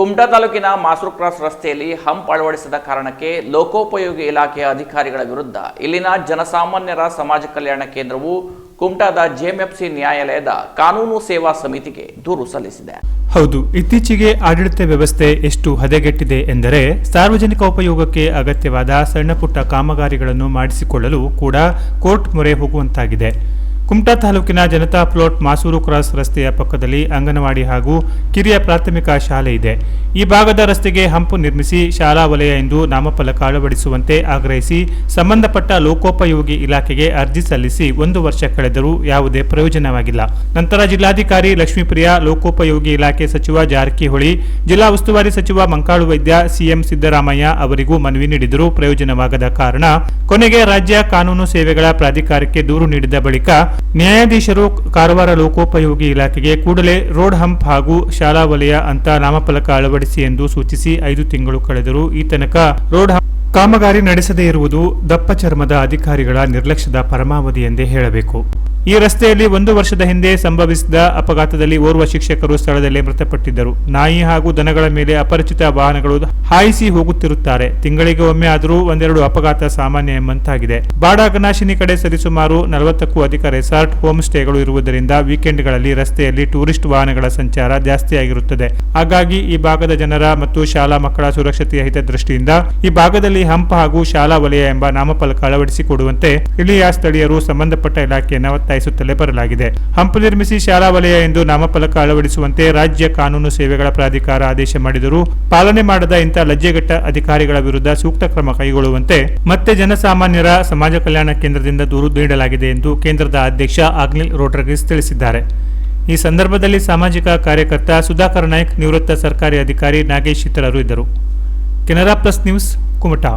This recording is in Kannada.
ಕುಮಟಾ ತಾಲೂಕಿನ ಮಾಸೂರು ಕ್ರಾಸ್ ರಸ್ತೆಯಲ್ಲಿ ಹಂಪ್ ಅಳವಡಿಸಿದ ಕಾರಣಕ್ಕೆ ಲೋಕೋಪಯೋಗಿ ಇಲಾಖೆಯ ಅಧಿಕಾರಿಗಳ ವಿರುದ್ಧ ಇಲ್ಲಿನ ಜನಸಾಮಾನ್ಯರ ಸಮಾಜ ಕಲ್ಯಾಣ ಕೇಂದ್ರವು ಕುಮಟಾದ ಜೆಎಂಎಫ್ಸಿ ನ್ಯಾಯಾಲಯದ ಕಾನೂನು ಸೇವಾ ಸಮಿತಿಗೆ ದೂರು ಸಲ್ಲಿಸಿದೆ. ಹೌದು, ಇತ್ತೀಚೆಗೆ ಆಡಳಿತ ವ್ಯವಸ್ಥೆ ಎಷ್ಟು ಹದಗೆಟ್ಟಿದೆ ಎಂದರೆ ಸಾರ್ವಜನಿಕ ಉಪಯೋಗಕ್ಕೆ ಅಗತ್ಯವಾದ ಸಣ್ಣಪುಟ್ಟ ಕಾಮಗಾರಿಗಳನ್ನು ಮಾಡಿಸಿಕೊಳ್ಳಲು ಕೂಡ ಕೋರ್ಟ್ ಮೊರೆ ಹೋಗುವಂತಾಗಿದೆ. ಕುಮಟಾ ತಾಲೂಕಿನ ಜನತಾ ಪ್ಲಾಟ್ ಮಾಸೂರು ಕ್ರಾಸ್ ರಸ್ತೆಯ ಪಕ್ಕದಲ್ಲಿ ಅಂಗನವಾಡಿ ಹಾಗೂ ಕಿರಿಯ ಪ್ರಾಥಮಿಕ ಶಾಲೆ ಇದೆ. ಈ ಭಾಗದ ರಸ್ತೆಗೆ ಹಂಪು ನಿರ್ಮಿಸಿ ಶಾಲಾ ವಲಯ ಎಂದು ನಾಮಫಲಕ ಅಳವಡಿಸುವಂತೆ ಆಗ್ರಹಿಸಿ ಸಂಬಂಧಪಟ್ಟ ಲೋಕೋಪಯೋಗಿ ಇಲಾಖೆಗೆ ಅರ್ಜಿ ಸಲ್ಲಿಸಿ ಒಂದು ವರ್ಷ ಕಳೆದರೂ ಯಾವುದೇ ಪ್ರಯೋಜನವಾಗಿಲ್ಲ. ನಂತರ ಜಿಲ್ಲಾಧಿಕಾರಿ ಲಕ್ಷ್ಮೀಪ್ರಿಯಾ, ಲೋಕೋಪಯೋಗಿ ಇಲಾಖೆ ಸಚಿವ ಜಾರಕಿಹೊಳಿ, ಜಿಲ್ಲಾ ಉಸ್ತುವಾರಿ ಸಚಿವ ಮಂಕಾಳು ವೈದ್ಯ, ಸಿಎಂ ಸಿದ್ದರಾಮಯ್ಯ ಅವರಿಗೂ ಮನವಿ ನೀಡಿದರೂ ಪ್ರಯೋಜನವಾಗದ ಕಾರಣ ಕೊನೆಗೆ ರಾಜ್ಯ ಕಾನೂನು ಸೇವೆಗಳ ಪ್ರಾಧಿಕಾರಕ್ಕೆ ದೂರು ನೀಡಿದ ಬಳಿಕ ನ್ಯಾಯಾಧೀಶರು ಕಾರವಾರ ಲೋಕೋಪಯೋಗಿ ಇಲಾಖೆಗೆ ಕೂಡಲೇ ರೋಡ್ ಹಂಪ್ ಹಾಗೂ ಶಾಲಾ ವಲಯ ಅಂತ ನಾಮಫಲಕ ಅಳವಡಿಸಿ ಎಂದು ಸೂಚಿಸಿ ಐದು ತಿಂಗಳು ಕಳೆದರೂ ಈ ತನಕ ರೋಡ್ ಹಂಪ್ ಕಾಮಗಾರಿ ನಡೆಸದೇ ಇರುವುದು ದಪ್ಪ ಚರ್ಮದ ಅಧಿಕಾರಿಗಳ ನಿರ್ಲಕ್ಷ್ಯದ ಪರಮಾವಧಿ ಎಂದೇ ಹೇಳಬೇಕು. ಈ ರಸ್ತೆಯಲ್ಲಿ ಒಂದು ವರ್ಷದ ಹಿಂದೆ ಸಂಭವಿಸಿದ ಅಪಘಾತದಲ್ಲಿ ಓರ್ವ ಶಿಕ್ಷಕರು ಸ್ಥಳದಲ್ಲೇ ಮೃತಪಟ್ಟಿದ್ದರು. ನಾಯಿ ಹಾಗೂ ದನಗಳ ಮೇಲೆ ಅಪರಿಚಿತ ವಾಹನಗಳು ಹಾಯಿಸಿ ಹೋಗುತ್ತಿರುತ್ತಾರೆ. ತಿಂಗಳಿಗೆ ಒಮ್ಮೆ ಆದರೂ ಒಂದೆರಡು ಅಪಘಾತ ಸಾಮಾನ್ಯ ಎಂಬಂತಾಗಿದೆ. ಬಾಡಾಗನಾಶಿನಿ ಕಡೆ ಸರಿಸುಮಾರು ನಲವತ್ತಕ್ಕೂ ಅಧಿಕ ರೆಸಾರ್ಟ್ ಹೋಮ್ ಸ್ಟೇಗಳು ಇರುವುದರಿಂದ ವೀಕೆಂಡ್ಗಳಲ್ಲಿ ರಸ್ತೆಯಲ್ಲಿ ಟೂರಿಸ್ಟ್ ವಾಹನಗಳ ಸಂಚಾರ ಜಾಸ್ತಿಯಾಗಿರುತ್ತದೆ. ಹಾಗಾಗಿ ಈ ಭಾಗದ ಜನರ ಮತ್ತು ಶಾಲಾ ಮಕ್ಕಳ ಸುರಕ್ಷತೆಯ ಹಿತದೃಷ್ಟಿಯಿಂದ ಈ ಭಾಗದಲ್ಲಿ ಹಂಪ ಹಾಗೂ ಶಾಲಾ ವಲಯ ಎಂಬ ನಾಮಫಲಕ ಅಳವಡಿಸಿಕೊಡುವಂತೆ ಇಲ್ಲಿಯ ಸ್ಥಳೀಯರು ಸಂಬಂಧಪಟ್ಟ ಇಲಾಖೆಯನ್ನು ಒತ್ತಾಯಿಸುತ್ತಲೇ ಬರಲಾಗಿದೆ. ಹಂಪ ನಿರ್ಮಿಸಿ ಶಾಲಾ ವಲಯ ಎಂದು ನಾಮಫಲಕ ಅಳವಡಿಸುವಂತೆ ರಾಜ್ಯ ಕಾನೂನು ಸೇವೆಗಳ ಪ್ರಾಧಿಕಾರ ಆದೇಶ ಮಾಡಿದರೂ ಪಾಲನೆ ಮಾಡದ ಇಂಥ ಲಜ್ಜೆಗೆಟ್ಟ ಅಧಿಕಾರಿಗಳ ವಿರುದ್ಧ ಸೂಕ್ತ ಕ್ರಮ ಕೈಗೊಳ್ಳುವಂತೆ ಮತ್ತೆ ಜನಸಾಮಾನ್ಯರ ಸಮಾಜ ಕಲ್ಯಾಣ ಕೇಂದ್ರದಿಂದ ದೂರು ನೀಡಲಾಗಿದೆ ಎಂದು ಕೇಂದ್ರದ ಅಧ್ಯಕ್ಷ ಅಗ್ನಿಲ್ ರೋಡ್ರಗಿಸ್ ತಿಳಿಸಿದ್ದಾರೆ. ಈ ಸಂದರ್ಭದಲ್ಲಿ ಸಾಮಾಜಿಕ ಕಾರ್ಯಕರ್ತ ಸುಧಾಕರ್ ನಾಯ್ಕ್ ನಿವೃತ್ತ ಸರ್ಕಾರಿ ಅಧಿಕಾರಿ ನಾಗೇಶ್ ಇತರರು ಇದ್ದರು. Canara plus news Kumta